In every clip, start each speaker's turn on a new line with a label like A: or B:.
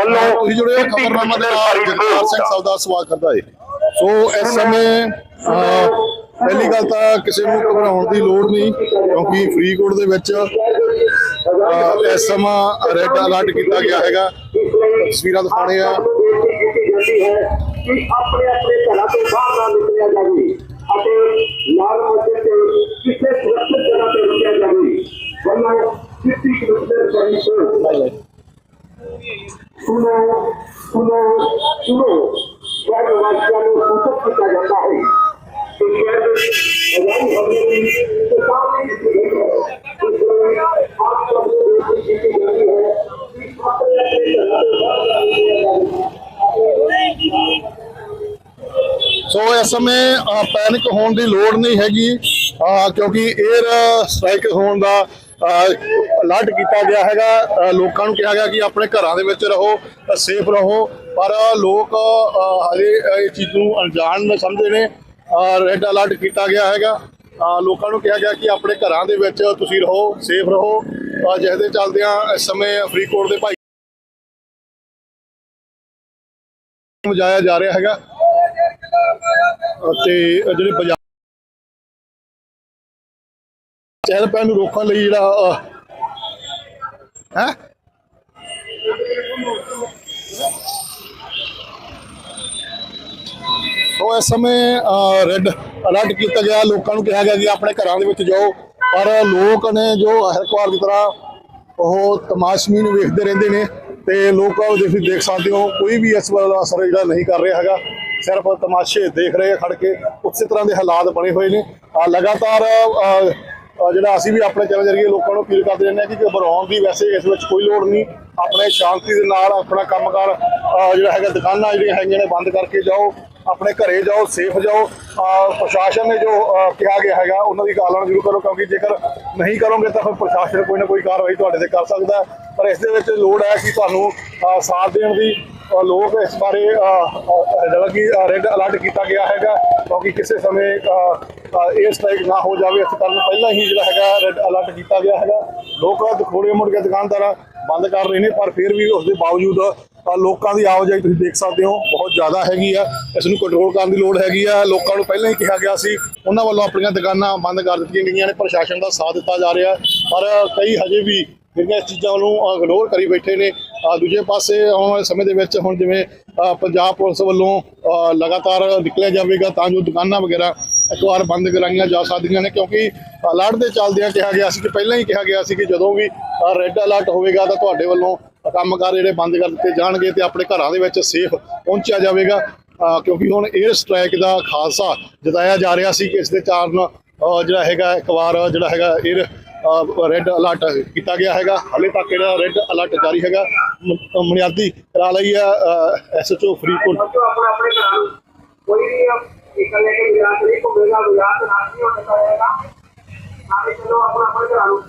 A: ਵੱਲੋਂ
B: ਤੁਸੀਂ ਜੁੜੇ ਹੋ ਖਬਰਨਾਮਾ ਦੇ ਨਾਲ ਜਗਤਾਰ ਸਿੰਘ ਸੌਦਾ ਸਵਾਲ ਕਰਦਾ ਹੈ ਸੋ ਇਸ ਸਮੇਂ ਪਹਿਲੀ ਗੱਲ ਤਾਂ ਕਿਸੇ ਨੂੰ ਘਬਰਾਉਣ ਦੀ ਲੋੜ ਨਹੀਂ ਕਿਉਂਕਿ ਫਰੀਦਕੋਟ ਦੇ ਵਿੱਚ ਇਸ ਸਮਾਂ ਰੈੱਡ ਅਲਰਟ ਕੀਤਾ ਗਿਆ ਹੈਗਾ। ਤਸਵੀਰਾਂ ਦਿਖਾਣੇ ਆ।
A: ਕਿ ਆਪਣੇ ਆਪਣੇ ਘਰਾਂ ਤੋਂ ਬਾਹਰ ਨਾ ਨਿਕਲਿਆ ਜਾਵੇ ਅਤੇ ਲਾਲ ਮੱਚੇ ਤੇ ਕਿਸੇ ਸੁਰੱਖਿਅਤ ਜਗ੍ਹਾ ਤੇ ਰੁਕਿਆ ਜਾਵੇ ਵੱਲੋਂ ਸਿੱਧੀ ਕਿਲੋਮੀਟਰ ਪਰੀ ਤੋਂ ਸੁਣੋ ਸੁਣੋ ਸੁਣੋ ਸ਼ਹਿਰ ਵਾਸੀਆਂ ਨੂੰ ਸੂਚਿਤ ਕੀਤਾ ਜਾਂਦਾ ਹੈ ਕਿ ਸ਼ਹਿਰ ਵਿੱਚ ਅਜਾਈ ਹਮਲੇ ਦੀ ਚੇਤਾਵਨੀ ਦਿੱਤੀ ਗਈ ਹੈ ਇਸ ਲਈ ਆਪ ਸਭ ਨੂੰ ਬੇਨਤੀ ਕੀਤੀ ਜਾਂਦੀ
B: ਸੋ ਇਸ ਸਮੇਂ ਪੈਨਿਕ ਹੋਣ ਦੀ ਲੋੜ ਨਹੀਂ ਹੈਗੀ। ਕਿਉਂਕਿ 에ਅਰ ਸਟ੍ਰਾਈਕ ਹੋਣ ਦਾ ਅਲਰਟ ਕੀਤਾ ਗਿਆ ਹੈਗਾ। ਲੋਕਾਂ ਨੂੰ ਕਿਹਾ ਗਿਆ ਕਿ ਆਪਣੇ ਘਰਾਂ ਦੇ ਵਿੱਚ ਰਹੋ ਸੇਫ ਰਹੋ। ਪਰ ਲੋਕ ਹਜੇ ਇਹ ਚੀਜ਼ ਨੂੰ ਅਣਜਾਣ ਨਾ ਸਮਝਦੇ ਨੇ। ਰੈੱਡ ਅਲਰਟ ਕੀਤਾ ਗਿਆ ਹੈਗਾ। ਲੋਕਾਂ ਨੂੰ ਕਿਹਾ ਗਿਆ ਕਿ ਆਪਣੇ ਘਰਾਂ ਦੇ ਵਿੱਚ ਤੁਸੀਂ ਰਹੋ ਸੇਫ ਰਹੋ। ਅਹ, ਦੇ ਚੱਲਦਿਆਂ ਇਸ ਸਮੇਂ ਫਰੀਦਕੋਟ ਦੇ ਭਾਈ ਵਜਾਇਆ ਜਾ ਰਿਹਾ ਹੈਗਾ। ਤੇ ਜਿਹੜੇ ਬਾਜ਼ਾਰ ਚਹਿਲ ਪਹਿਲ ਨੂੰ ਰੋਕਣ ਲਈ ਜਿਹੜਾ ਹੈ? ਸੋ ਇਸ ਸਮੇਂ ਰੈੱਡ ਅਲਰਟ ਕੀਤਾ ਗਿਆ। ਲੋਕਾਂ ਨੂੰ ਕਿਹਾ ਗਿਆ ਕਿ ਆਪਣੇ ਘਰਾਂ ਦੇ ਵਿੱਚ ਜਾਓ। ਪਰ ਲੋਕ ਨੇ ਜੋ ਹਰ ਇੱਕ ਵਾਰ ਦੀ ਤਰ੍ਹਾਂ ਉਹ ਤਮਾਸ਼ਮੀ ਨੂੰ ਵੇਖਦੇ ਰਹਿੰਦੇ ਨੇ ਤੇ ਲੋਕ ਤੁਸੀਂ ਦੇਖ ਸਕਦੇ ਹੋ, ਕੋਈ ਵੀ ਇਸ ਵੱਲ ਦਾ ਅਸਰ ਜਿਹੜਾ ਨਹੀਂ ਕਰ ਰਿਹਾ ਹੈਗਾ। ਸਿਰਫ ਤਮਾਸ਼ੇ ਦੇਖ ਰਹੇ ਖੜ ਕੇ। ਉਸੇ ਤਰ੍ਹਾਂ ਦੇ ਹਾਲਾਤ ਬਣੇ ਹੋਏ ਨੇ। ਲਗਾਤਾਰ ਜਿਹੜਾ ਅਸੀਂ ਵੀ ਆਪਣੇ ਚੈਨਲ ਜਰੀਏ ਲੋਕਾਂ ਨੂੰ ਅਪੀਲ ਕਰਦੇ ਰਹਿੰਦੇ ਹਾਂ ਕਿ ਘਬਰਾਉਣ ਦੀ ਵੈਸੇ ਇਸ ਵਿੱਚ ਕੋਈ ਲੋੜ ਨਹੀਂ। ਆਪਣੇ ਸ਼ਾਂਤੀ ਦੇ ਨਾਲ ਆਪਣਾ ਕੰਮਕਾਰ ਅਹ, ਜਿਹੜਾ ਹੈਗਾ ਦੁਕਾਨਾਂ ਜਿਹੜੀਆਂ ਹੈਗੀਆਂ ਨੇ ਬੰਦ ਕਰਕੇ ਜਾਓ ਆਪਣੇ ਘਰੇ ਜਾਓ ਸੇਫ ਜਾਓ। ਪ੍ਰਸ਼ਾਸਨ ਨੇ ਜੋ ਕਿਹਾ ਗਿਆ ਹੈਗਾ ਉਹਨਾਂ ਦੀ ਕਾਲਣਾ ਜ਼ਰੂਰ ਕਰੋ ਕਿਉਂਕਿ ਜੇਕਰ ਨਹੀਂ ਕਰੋਗੇ ਤਾਂ ਫਿਰ ਪ੍ਰਸ਼ਾਸਨ ਕੋਈ ਨਾ ਕੋਈ ਕਾਰਵਾਈ ਤੁਹਾਡੇ ਤੇ ਕਰ ਸਕਦਾ ਪਰ ਇਸ ਦੇ ਵਿੱਚ ਲੋੜ ਹੈ ਕਿ ਤੁਹਾਨੂੰ ਸਾਥ ਦੇਣ ਦੀ ਲੋਕ ਇਸ ਬਾਰੇ ਜਿਹੜਾ ਕਿ ਰੈੱਡ ਅਲਰਟ ਕੀਤਾ ਗਿਆ ਹੈਗਾ, ਕਿਉਂਕਿ ਕਿਸੇ ਸਮੇਂ ਇਹ ਸਟ੍ਰਾਈਕ ਨਾ ਹੋ ਜਾਵੇ, ਇਸ ਕਾਰਨ ਪਹਿਲਾਂ ਹੀ ਜਿਹੜਾ ਹੈਗਾ ਰੈੱਡ ਅਲਰਟ ਕੀਤਾ ਗਿਆ ਹੈਗਾ। ਲੋਕ ਦੁਖੋੜੇ ਮੁੜ ਕੇ ਦੁਕਾਨਦਾਰ ਬੰਦ ਕਰ ਰਹੇ ਨੇ, ਪਰ ਫਿਰ ਵੀ ਉਸ ਦੇ ਬਾਵਜੂਦ ਲੋਕਾਂ ਦੀ ਆਵਾਜਾਈ ਤੁਸੀਂ ਦੇਖ ਸਕਦੇ ਹੋ, ਬਹੁਤ ਜ਼ਿਆਦਾ ਹੈਗੀ ਆ। ਇਸ ਨੂੰ ਕੰਟਰੋਲ ਕਰਨ ਦੀ ਲੋੜ ਹੈਗੀ ਆ। ਲੋਕਾਂ ਨੂੰ ਪਹਿਲਾਂ ਹੀ ਕਿਹਾ ਗਿਆ ਸੀ, ਉਹਨਾਂ ਵੱਲੋਂ ਆਪਣੀਆਂ ਦੁਕਾਨਾਂ ਬੰਦ ਕਰ ਦਿੱਤੀਆਂ ਗਈਆਂ ਨੇ, ਪ੍ਰਸ਼ਾਸਨ ਦਾ ਸਾਥ ਦਿੱਤਾ ਜਾ ਰਿਹਾ। ਪਰ ਕਈ ਹਜੇ ਵੀ ਜਿਹੜੀਆਂ ਇਸ ਚੀਜ਼ਾਂ ਨੂੰ ਇਗਨੋਰ ਕਰੀ ਬੈਠੇ ਨੇ ਦੂਜੇ ਪਾਸੇ ਆਉਣ ਵਾਲੇ ਸਮੇਂ ਦੇ ਵਿੱਚ ਹੁਣ ਜਿਵੇਂ ਪੰਜਾਬ ਪੁਲਿਸ ਵੱਲੋਂ ਲਗਾਤਾਰ ਨਿਕਲਿਆ ਜਾਵੇਗਾ ਤਾਂ ਜੋ ਦੁਕਾਨਾਂ ਵਗੈਰਾ ਇੱਕ ਵਾਰ ਬੰਦ ਕਰਾਈਆਂ ਜਾ ਸਕਦੀਆਂ ਨੇ ਕਿਉਂਕਿ ਅਲਰਟ ਦੇ ਚੱਲਦਿਆਂ ਕਿਹਾ ਗਿਆ ਸੀ ਕਿ ਪਹਿਲਾਂ ਹੀ ਕਿਹਾ ਗਿਆ ਸੀ ਕਿ ਜਦੋਂ ਵੀ ਰੈੱਡ ਅਲਰਟ ਹੋਵੇਗਾ ਤਾਂ ਤੁਹਾਡੇ ਵੱਲੋਂ ਕੰਮਕਾਰ ਜਿਹੜੇ ਬੰਦ ਕਰ ਦਿੱਤੇ ਜਾਣਗੇ ਤੇ ਆਪਣੇ ਘਰਾਂ ਦੇ ਵਿੱਚ ਸੇਫ ਪਹੁੰਚਿਆ ਜਾਵੇਗਾ। ਕਿਉਂਕਿ ਹੁਣ 에ਅਰ ਸਟ੍ਰਾਈਕ ਦਾ ਖਾਲਸਾ ਜਤਾਇਆ ਜਾ ਰਿਹਾ ਸੀ ਕਿ ਇਸ ਦੇ ਕਾਰਨ ਜਿਹੜਾ ਹੈਗਾ ਇੱਕ ਵਾਰ ਜਿਹੜਾ ਹੈਗਾ 에ਅਰ ਰੈੱਡ ਅਲਰਟ ਕੀਤਾ ਗਿਆ ਹੈਗਾ। ਹਲੇ ਤੱਕ ਜਿਹੜਾ ਰੈੱਡ ਅਲਰਟ ਜਾਰੀ ਹੈਗਾ ਮ- ਬੁਨਿਆਦੀ ਕਰਾ ਲਈ ਹੈ ਐਸਐਚਓ ਫਰੀਦਕੋਟ
A: ਬੱਚੋ ਆਪਣੇ ਆਪਣੇ ਘਰਾਂ ਨੂੰ ਕੋਈ ਵੀ ਨਿਕਲ ਲੈ ਕੇ ਵਿਆਹ ਨਹੀਂ ਘੁੰਮੇਗਾ ਵਿਆਹ ਤੇ ਰਾਤ ਨਹੀਂ ਹੋਣਾ ਚਾਹੀਦਾ। ਸਾਰੇ ਚਲੋ ਆਪਣੇ ਆਪਣੇ ਘਰਾਂ ਨੂੰ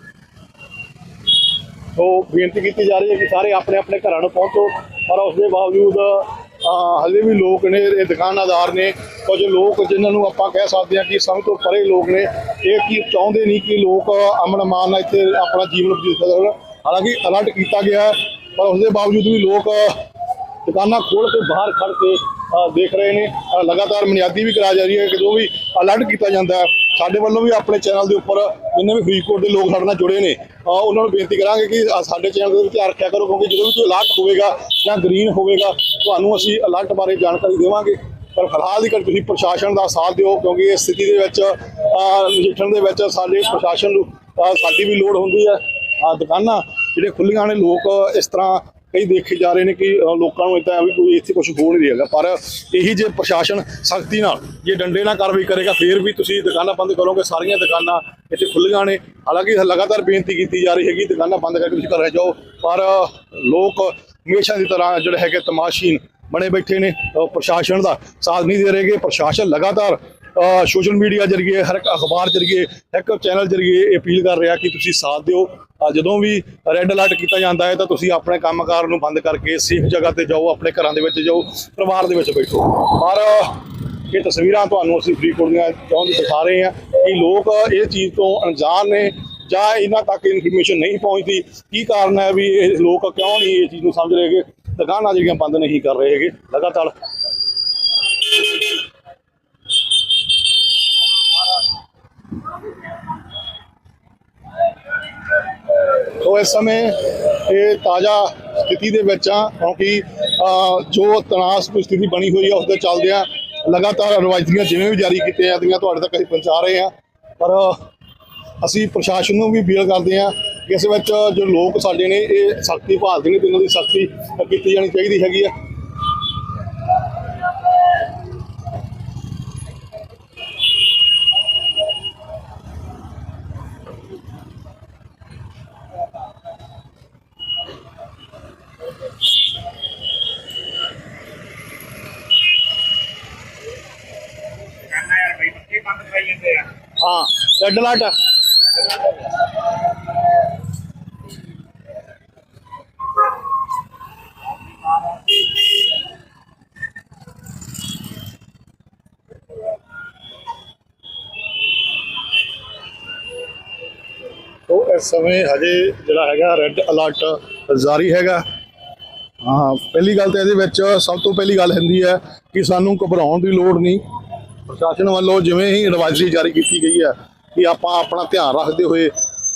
B: ਸੋ ਬੇਨਤੀ ਕੀਤੀ ਜਾ ਰਹੀ ਹੈ ਕਿ ਸਾਰੇ ਆਪਣੇ ਆਪਣੇ ਘਰਾਂ ਨੂੰ ਪਹੁੰਚੋ ਪਰ ਉਸ ਦੇ ਬਾਵਜੂਦ ਹਲੇ ਵੀ ਲੋਕ ਨੇ ਇਹ ਦੁਕਾਨਾਦਾਰ ਨੇ ਕੁਝ ਲੋਕ ਜਿਨ੍ਹਾਂ ਨੂੰ ਆਪਾਂ ਕਹਿ ਸਕਦੇ ਹਾਂ ਕਿ ਸਭ ਤੋਂ ਪਰੇ ਲੋਕ ਨੇ ਇਹ ਕੀ ਚਾਹੁੰਦੇ ਨਹੀਂ ਕਿ ਲੋਕ ਅਮਨ ਮਾਨ ਨਾਲ ਇੱਥੇ ਆਪਣਾ ਜੀਵਨ ਬਤੀਤ ਕਰਨ ਹਾਲਾਂਕਿ ਅਲਰਟ ਕੀਤਾ ਗਿਆ ਹੈ, ਪਰ ਉਸ ਦੇ ਬਾਵਜੂਦ ਵੀ ਲੋਕ ਦੁਕਾਨਾਂ ਖੋਲ ਕੇ ਬਾਹਰ ਖੜ ਕੇ ਦੇਖ ਰਹੇ ਨੇ। ਲਗਾਤਾਰ ਬੁਨਿਆਦੀ ਵੀ ਕਰਾ ਜਾ ਰਹੀ ਹੈ ਕਿ ਜੋ ਵੀ ਅਲਰਟ ਕੀਤਾ ਜਾਂਦਾ ਸਾਡੇ ਵੱਲੋਂ ਵੀ ਆਪਣੇ ਚੈਨਲ ਦੇ ਉੱਪਰ ਜਿੰਨੇ ਵੀ ਫਰੀਦਕੋਟ ਦੇ ਲੋਕ ਸਾਡੇ ਨਾਲ ਜੁੜੇ ਨੇ ਉਹਨਾਂ ਨੂੰ ਬੇਨਤੀ ਕਰਾਂਗੇ ਕਿ ਸਾਡੇ ਚੈਨਲ ਦੇ ਵਿੱਚ ਰੱਖਿਆ ਕਰੋ ਕਿਉਂਕਿ ਜਦੋਂ ਵੀ ਕੋਈ ਅਲਰਟ ਹੋਵੇਗਾ ਜਾਂ ਗ੍ਰੀਨ ਹੋਵੇਗਾ ਤੁਹਾਨੂੰ ਅਸੀਂ ਅਲਰਟ ਬਾਰੇ ਜਾਣਕਾਰੀ ਦੇਵਾਂਗੇ। ਪਰ ਫਿਲਹਾਲ ਦੀ ਘੜੀ ਤੁਸੀਂ ਪ੍ਰਸ਼ਾਸਨ ਦਾ ਸਾਥ ਦਿਓ, ਕਿਉਂਕਿ ਇਸ ਸਥਿਤੀ ਦੇ ਵਿੱਚ ਨਜਿੱਠਣ ਦੇ ਵਿੱਚ ਸਾਡੇ ਪ੍ਰਸ਼ਾਸਨ ਨੂੰ ਸਾਡੀ ਵੀ ਲੋੜ ਹੁੰਦੀ ਹੈ। ਦੁਕਾਨਾਂ ਜਿਹੜੇ ਖੁੱਲੀਆਂ ਨੇ, ਲੋਕ ਇਸ ਤਰ੍ਹਾਂ ਕਈ ਦੇਖੇ ਜਾ ਰਹੇ ਨੇ ਕਿ ਲੋਕਾਂ ਨੂੰ ਇਦਾਂ ਵੀ ਕੋਈ ਇੱਥੇ ਕੁਝ ਹੋ ਨਹੀਂ ਰਿਹਾਗਾ ਪਰ ਇਹੀ ਜੇ ਪ੍ਰਸ਼ਾਸਨ ਸਖਤੀ ਨਾਲ ਜੇ ਡੰਡੇ ਨਾਲ ਕਾਰਵਾਈ ਕਰੇਗਾ, ਫਿਰ ਵੀ ਤੁਸੀਂ ਦੁਕਾਨਾਂ ਬੰਦ ਕਰੋਗੇ। ਸਾਰੀਆਂ ਦੁਕਾਨਾਂ ਇੱਥੇ ਖੁੱਲੀਆਂ ਨੇ। ਹਾਲਾਂਕਿ ਲਗਾਤਾਰ ਬੇਨਤੀ ਕੀਤੀ ਜਾ ਰਹੀ ਹੈਗੀ, ਦੁਕਾਨਾਂ ਬੰਦ ਕਰਕੇ ਤੁਸੀਂ ਘਰ ਜਾਓ। ਪਰ ਲੋਕ ਹਮੇਸ਼ਾ ਦੀ ਤਰ੍ਹਾਂ ਜਿਹੜੇ ਹੈਗੇ ਤਮਾਸ਼ੀਨ ਬਣੇ ਬੈਠੇ ਨੇ ਪ੍ਰਸ਼ਾਸਨ ਦਾ ਸਾਥ ਨਹੀਂ ਦੇ ਰਹੇਗੇ ਪ੍ਰਸ਼ਾਸਨ ਲਗਾਤਾਰ ਸੋਸ਼ਲ ਮੀਡੀਆ ਜਰੀਏ, ਹਰ ਇੱਕ ਅਖਬਾਰ ਜਰੀਏ ਇੱਕ ਚੈਨਲ ਜਰੀਏ ਅਪੀਲ ਕਰ ਰਿਹਾ ਕਿ ਤੁਸੀਂ ਸਾਥ ਦਿਓ। ਜਦੋਂ ਵੀ ਰੈੱਡ ਅਲਰਟ ਕੀਤਾ ਜਾਂਦਾ ਹੈ ਤਾਂ ਤੁਸੀਂ ਆਪਣੇ ਕੰਮਕਾਰ ਨੂੰ ਬੰਦ ਕਰਕੇ ਸੇਫ ਜਗ੍ਹਾ ਤੇ ਜਾਓ, ਆਪਣੇ ਘਰਾਂ ਦੇ ਵਿੱਚ ਜਾਓ, ਪਰਿਵਾਰ ਦੇ ਵਿੱਚ ਬੈਠੋ। ਪਰ ਇਹ ਤਸਵੀਰਾਂ ਤੁਹਾਨੂੰ ਅਸੀਂ ਫਰੀਦਕੋਟ ਦੀਆਂ ਚਾਹੁੰਦੇ ਦਿਖਾ ਰਹੇ ਹਾਂ ਕਿ ਲੋਕ ਇਹ ਚੀਜ਼ ਤੋਂ ਅਣਜਾਣ ਨੇ ਜਾਂ ਇਹਨਾਂ ਤੱਕ ਇਨਫੋਰਮੇਸ਼ਨ ਨਹੀਂ ਪਹੁੰਚਦੀ। ਕੀ ਕਾਰਨ ਹੈ ਵੀ ਇਹ ਲੋਕ ਕਿਉਂ ਨਹੀਂ ਇਹ ਚੀਜ਼ ਨੂੰ ਸਮਝ ਰਹੇਗੇ ਦੁਕਾਨਾਂ ਜਿਹੜੀਆਂ ਬੰਦ ਨਹੀਂ ਕਰ ਰਹੇ ਹੈਗੇ, ਲਗਾਤਾਰ। ਸੋ ਇਸ ਸਮੇਂ ਇਹ ਤਾਜ਼ਾ ਸਥਿਤੀ ਦੇ ਵਿੱਚ ਆ, ਕਿਉਂਕਿ ਜੋ ਤਣਾਅ ਸਥਿਤੀ ਬਣੀ ਹੋਈ ਆ ਉਸ ਦੇ ਚੱਲਦਿਆਂ ਲਗਾਤਾਰ ਰਵਾਇਤੀਆਂ ਜਿਵੇਂ ਵੀ ਜਾਰੀ ਕੀਤੀਆਂ ਜਾਂਦੀਆਂ, ਤੁਹਾਡੇ ਤੱਕ ਅਸੀਂ ਪਹੁੰਚਾ ਰਹੇ ਆ। ਪਰ ਅਸੀਂ ਪ੍ਰਸ਼ਾਸਨ ਨੂੰ ਵੀ ਅਪੀਲ ਕਰਦੇ ਆ ਇਸ ਵਿੱਚ ਜੋ ਲੋਕ ਸਾਡੇ ਨੇ, ਇਹ ਸਖਤੀ ਭਾਲਦੇ ਨੇ ਤੇ ਇਹਨਾਂ ਦੀ ਸਖਤੀ ਕੀਤੀ ਜਾਣੀ ਚਾਹੀਦੀ ਹੈਗੀ ਆ। ਹਾਂ ਰੈੱਡ ਅਲਰਟ ਇਸ ਸਮੇਂ ਹਜੇ ਜਿਹੜਾ ਹੈਗਾ ਰੈੱਡ ਅਲਰਟ ਜਾਰੀ ਹੈਗਾ। ਹਾਂ, ਪਹਿਲੀ ਗੱਲ ਤਾਂ ਇਹਦੇ ਵਿੱਚ ਸਭ ਤੋਂ ਪਹਿਲੀ ਗੱਲ ਹੁੰਦੀ ਹੈ ਕਿ ਸਾਨੂੰ ਘਬਰਾਉਣ ਦੀ ਲੋੜ ਨਹੀਂ। ਪ੍ਰਸ਼ਾਸਨ ਵੱਲੋਂ ਜਿਵੇਂ ਹੀ ਐਡਵਾਈਜ਼ਰੀ ਜਾਰੀ ਕੀਤੀ ਗਈ ਹੈ ਕਿ ਆਪਾਂ ਆਪਣਾ ਧਿਆਨ ਰੱਖਦੇ ਹੋਏ